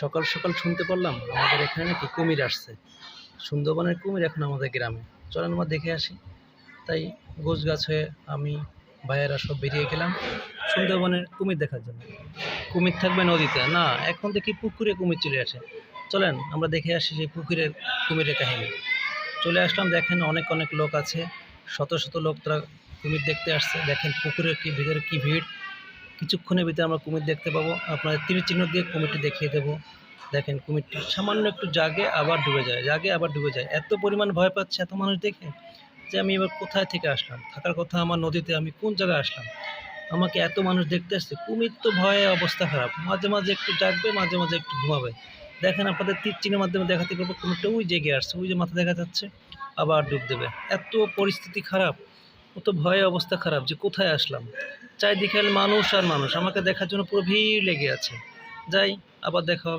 সকাল সকাল শুনতে পারলাম আমাদের এখানে নাকি কুমির আসছে। সুন্দরবনের কুমির এখন আমাদের গ্রামে। চলেন আমরা দেখে আসি। তাই গোছ গাছ হয়ে আমি, ভাইয়েরা সব বেরিয়ে গেলাম সুন্দরবনের কুমির দেখার জন্য। কুমির থাকবে নদীতে। না, এখন দেখি পুকুরে কুমির চলে আসে। চলেন আমরা দেখে আসি সেই পুকুরের কুমিরের কাহিনী। চলে আসলাম, দেখেন অনেক অনেক লোক আছে। শত শত লোক তারা কুমির দেখতে আসছে। দেখেন পুকুরের কি, ভিতরে কি ভিড়। কিছুক্ষণের ভিতরে আমরা কুমির দেখতে পাবো। আপনাদের তীর চিহ্ন দিয়ে কুমিরটি দেখিয়ে দেবো। দেখেন, কুমিরটি সামান্য একটু জাগে, আবার ডুবে যায়, জাগে, আবার ডুবে যায়। এত পরিমাণ ভয় পাচ্ছে এত মানুষ দেখে যে আমি এবার কোথায় থেকে আসলাম? থাকার কথা আমার নদীতে আমি কোন জায়গায় আসলাম? আমাকে এত মানুষ দেখতে আসছে, কুমির তো ভয়ে অবস্থা খারাপ। মাঝে মাঝে একটু জাগবে, মাঝে মাঝে একটু ঘুমাবে। দেখেন, আপনাদের তীর চিহ্নের মাধ্যমে দেখাতে পারব, কুমিরটা ওই জেগে আসছে, ওই যে মাথা দেখা যাচ্ছে, আবার ডুব দেবে। এত পরিস্থিতি খারাপ ও তো ভয়ে অবস্থা খারাপ যে কোথায় আসলাম? চারিদিকে মানুষ আর মানুষ। আমাকে দেখার জন্য পুরো ভিড় লেগে আছে। যাই, আবার দেখা হবে।